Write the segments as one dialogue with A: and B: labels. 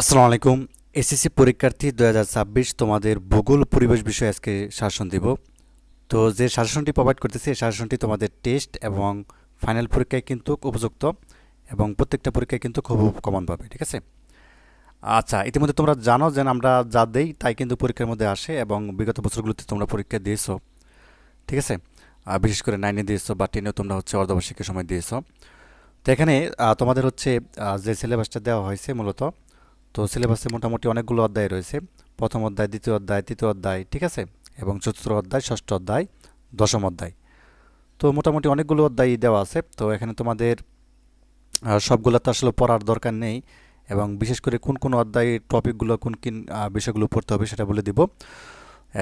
A: আসসালামু আলাইকুম। এসএসসি পরীক্ষার্থী দু হাজার ছাব্বিশ তোমাদের ভূগোল পরিবেশ বিষয়ে আজকে শাসন দিব। তো যে শাসনটি প্রোভাইড করতেছে, এই শাসনটি তোমাদের টেস্ট এবং ফাইনাল পরীক্ষায় কিন্তু উপযুক্ত এবং প্রত্যেকটা পরীক্ষায় কিন্তু খুব কমন পাবে, ঠিক আছে? আচ্ছা ইতিমধ্যে তোমরা জানো যে আমরা যা দেই তাই কিন্তু পরীক্ষার মধ্যে আসে এবং বিগত বছরগুলোতে তোমরা পরীক্ষা দিয়েছ, ঠিক আছে? বিশেষ করে নাইনে দিয়েছ বা টেনেও তোমরা হচ্ছে অর্ধবার্ষিকের সময় দিয়েছ। তো এখানে তোমাদের হচ্ছে যে সিলেবাসটা দেওয়া হয়েছে মূলত তো সিলেবাসে মোটামুটি অনেকগুলো অধ্যায় রয়েছে। প্রথম অধ্যায়, দ্বিতীয় অধ্যায়, তৃতীয় অধ্যায়, ঠিক আছে? এবং চতুর্থ অধ্যায়, ষষ্ঠ অধ্যায়, দশম অধ্যায়। তো মোটামুটি অনেকগুলো অধ্যায় দেওয়া আছে। তো এখানে তোমাদের সবগুলো তো আসলে পড়ার দরকার নেই এবং বিশেষ করে কোন কোন অধ্যায় টপিকগুলো, কোন কোন বিষয়গুলো পড়তে হবে সেটা বলে দিব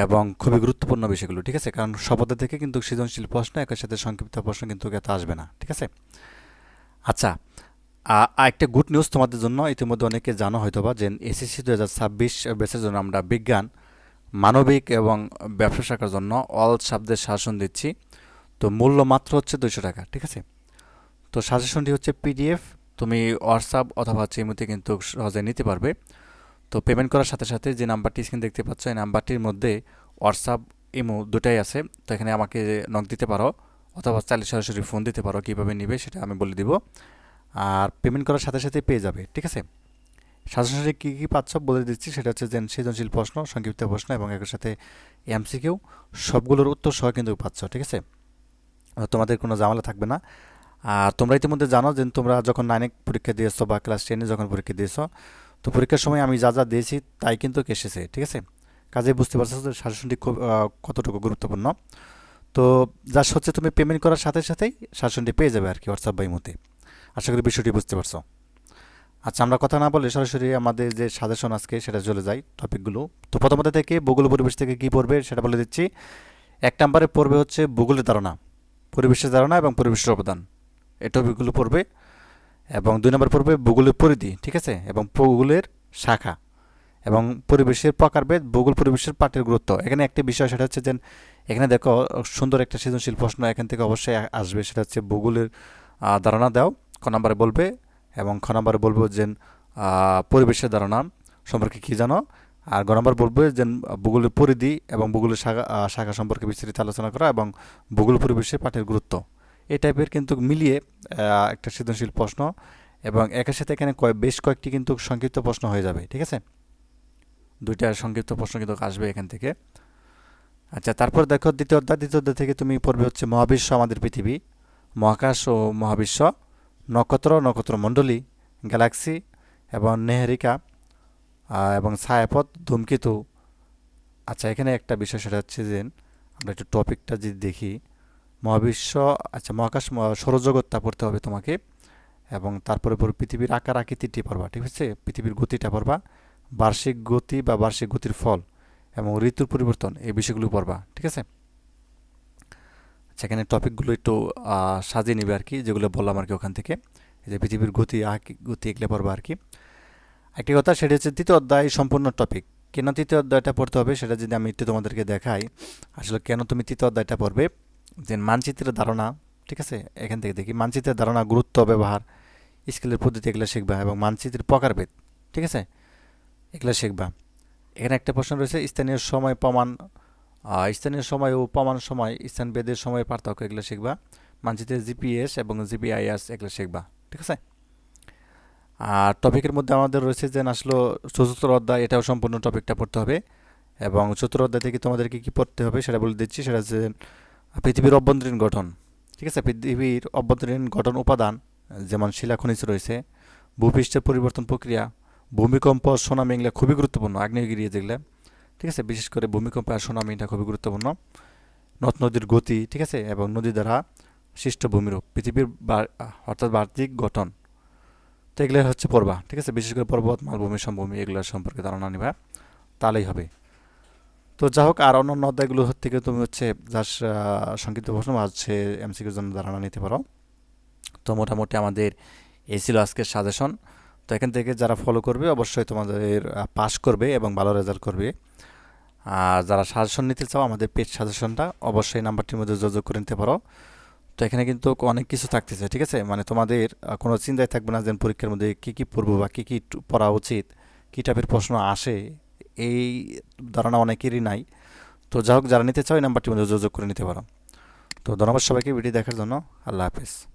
A: এবং খুবই গুরুত্বপূর্ণ বিষয়গুলো, ঠিক আছে? কারণ সব অধ্যায় থেকে কিন্তু সৃজনশীল প্রশ্ন, একের সাথে সংক্ষিপ্ত প্রশ্ন কিন্তু এত আসবে না, ঠিক আছে? আচ্ছা আরেকটা গুড নিউজ তোমাদের জন্য, ইতিমধ্যে অনেকে জানো হয়তো বা যে এসএসসি দু হাজার ছাব্বিশ বেসের জন্য আমরা বিজ্ঞান, মানবিক এবং ব্যবসা শাখার জন্য অল শব্দের শাসন দিচ্ছি। তো মূল্য মাত্র হচ্ছে দুইশো টাকা, ঠিক আছে? তো সাজেশনটি হচ্ছে পিডিএফ তুমি হোয়াটসঅ্যাপ অথবা হচ্ছে ইমোতে কিন্তু সহজে নিতে পারবে। তো পেমেন্ট করার সাথে সাথে যে নাম্বারটি স্ক্রিন দেখতে পাচ্ছ, এই নাম্বারটির মধ্যে হোয়াটসঅ্যাপ ইমো দুটাই আছে। তো এখানে আমাকে নক দিতে পারো, অথবা চাইলে সরাসরি ফোন দিতে পারো, কীভাবে নিবে সেটা আমি বলে দিব। আর পেমেন্ট করার সাথে সাথে পেয়ে যাবে, ঠিক আছে? সাজেশনে কী কী পাচ্ছ বলে দিচ্ছি, সেটা হচ্ছে যে সৃজনশীল প্রশ্ন, সংক্ষিপ্ত প্রশ্ন এবং এর সাথে এমসিকিউ সবগুলোর উত্তর সহ কিন্তু পাচ্ছ, ঠিক আছে? তোমাদের কোনো জামালা থাকবে না। আর তোমরা ইতিমধ্যে জানো যে তোমরা যখন নাইনে পরীক্ষা দিয়েছ বা ক্লাস টেনে যখন পরীক্ষা দিয়েছ, তো পরীক্ষার সময় আমি যা যা দিয়েছি তাই কিন্তু এসেছে, ঠিক আছে? কাজে বুঝতে পারছ যে শাসনটি খুব কতটুকু গুরুত্বপূর্ণ। তো যা হচ্ছে তুমি পেমেন্ট করার সাথে সাথেই শাসনটি পেয়ে যাবে আর কি হোয়াটসঅ্যাপ বা ইমোতে। আশা করি বিষয়টি বুঝতে পারছ। আচ্ছা আমরা কথা না বলে সরাসরি আমাদের যে সাজেশন আজকে সেটা চলে যাই টপিকগুলো তো প্রথমত থেকে ভূগোল পরিবেশ থেকে কী পড়বে সেটা বলে দিচ্ছি। এক নম্বরে পড়বে হচ্ছে ভূগোলের ধারণা, পরিবেশের ধারণা এবং পরিবেশের অবদান। এই টপিকগুলো পড়বে। এবং দুই নম্বর পড়বে ভূগোলের পরিধি, ঠিক আছে? এবং ভূগোলের শাখা এবং পরিবেশের প্রকারভেদ, ভূগোল পরিবেশের পাঠের গুরুত্ব। এখানে একটি বিষয় সেটা হচ্ছে যে, এখানে দেখো সুন্দর একটা সৃজনশীল প্রশ্ন এখান থেকে অবশ্যই আসবে। সেটা হচ্ছে ভূগোলের ধারণা দাও। ক নম্বরে বলবে এবং খ নম্বরে বলব যে পরিবেশের ধারণা সম্পর্কে কী জানো? আর গ নম্বর বলবে যে ভূগোলের পরিধি এবং ভূগোলের শাখা শাখা সম্পর্কে বিস্তারিত আলোচনা করা এবং ভূগোল পরিবেশে পাঠের গুরুত্ব। এই টাইপের কিন্তু মিলিয়ে একটা সৃজনশীল প্রশ্ন এবং একের সাথে এখানে কয়, বেশ কয়েকটি কিন্তু সংক্ষিপ্ত প্রশ্ন হয়ে যাবে, ঠিক আছে? দুইটা সংক্ষিপ্ত প্রশ্ন কিন্তু আসবে এখান থেকে। আচ্ছা তারপর দেখো দ্বিতীয় অধ্যায় দ্বিতীয় অধ্যায় থেকে তুমি পড়বে হচ্ছে মহাবিশ্ব আমাদের পৃথিবী, মহাকাশ ও মহাবিশ্ব। নক্ষত্র, নক্ষত্রমণ্ডলী, গ্যালাক্সি এবং নেহেরিকা এবং ছায়াপথ, ধূমকেতু। আচ্ছা এখানে একটা বিষয় সেটা হচ্ছে যে, আমরা একটু টপিকটা যদি দেখি, মহাবিশ্ব আচ্ছা মহাকাশ সৌরজগৎটা পড়তে হবে তোমাকে, এবং তারপরে পড়বে পৃথিবীর আকার আকৃতিটি পড়বা, ঠিক আছে? পৃথিবীর গতিটা পড়বা, বার্ষিক গতি বা বার্ষিক গতির ফল এবং ঋতুর পরিবর্তন, এই বিষয়গুলো পড়বা, ঠিক আছে? সেখানে টপিকগুলো একটু সাজিয়ে নিবে আর কি যেগুলো বললাম আর কি ওখান থেকে। এই যে পৃথিবীর গতি গতি এগুলো পড়বা আর কি একটি কথা সেটা হচ্ছে তৃতীয় অধ্যায় সম্পূর্ণ টপিক। কেন তৃতীয় অধ্যায়টা পড়তে হবে সেটা যদি আমি একটু তোমাদেরকে দেখাই, আসলে কেন তুমি তৃতীয় অধ্যায়টা পড়বে? যে মানচিত্রের ধারণা, ঠিক আছে? এখান থেকে দেখি, মানচিত্রের ধারণা, গুরুত্ব, ব্যবহার, স্কেলের পদ্ধতি এগুলো শিখবা এবং মানচিত্রের প্রকারভেদ, ঠিক আছে? এগুলো শিখবা। এখানে একটা প্রশ্ন রয়েছে, স্থানীয় সময়, প্রমাণ স্থানীয় সময় ও প্রমাণ সময়, স্থান বেদের সময় পার্থক্য এগুলো শিখবা। মানচিত্রের জিপিএস এবং জিপিআইএস এগুলো শিখবা, ঠিক আছে? আর টপিকের মধ্যে আমাদের রয়েছে যে আসলো চতুর্থ অধ্যায়, এটাও সম্পূর্ণ টপিকটা পড়তে হবে। এবং চতুর্থ অধ্যায় থেকে তোমাদেরকে কী পড়তে হবে সেটা বলে দিচ্ছি, সেটা হচ্ছে পৃথিবীর অভ্যন্তরীণ গঠন, ঠিক আছে? পৃথিবীর অভ্যন্তরীণ গঠন উপাদান, যেমন শিলা, খনিজ রয়েছে, ভূপৃষ্ঠের পরিবর্তন প্রক্রিয়া, ভূমিকম্প, সুনামি এগুলো খুবই গুরুত্বপূর্ণ, আগ্নেয়গিরি যেগুলো। ঠিক আছে? বিশেষ করে ভূমিকম্প আর সুনামিটা খুবই গুরুত্বপূর্ণ। নদ নদীর গতি, ঠিক আছে? এবং নদী দ্বারা সৃষ্ট ভূমিরূপ, পৃথিবীর অর্থাৎ বাহ্যিক গঠন। তো এগুলো হচ্ছে পর্বা, ঠিক আছে? বিশেষ করে পর্বত, মালভূমি, সমভূমি এগুলোর সম্পর্কে ধারণা নিবা। তাহলেই হবে। তো যা হোক, আর অন্যান্য অধ্যায়গুলো থেকে তুমি হচ্ছে যার সংক্ষিপ্ত প্রশ্ন বা হচ্ছে এমসিকিউর জন্য ধারণা নিতে পারো। তো মোটামুটি আমাদের এই ছিল আজকের সাজেশন। তো এখান থেকে যারা ফলো করবে, অবশ্যই তোমাদের পাস করবে এবং ভালো রেজাল্ট করবে। আর যারা সাজেশন নিতে চাও, আমাদের পেজ সাজেশনটা অবশ্যই নাম্বারটির মধ্যে যোগাযোগ করে নিতে পারো। তো এখানে কিন্তু অনেক কিছু থাকতেছে, ঠিক আছে? মানে তোমাদের কোনো চিন্তায় থাকবে না যে পরীক্ষার মধ্যে কী কী পড়ব বা কী কী পড়া উচিত, কী টাইপের প্রশ্ন আসে, এই ধারণা অনেকেরই নাই। তো যা হোক, যারা নিতে চাও, এই নাম্বারটির মধ্যে যোগাযোগ করে নিতে পারো। তো ধন্যবাদ সবাইকে ভিডিও দেখার জন্য। আল্লাহ হাফিজ।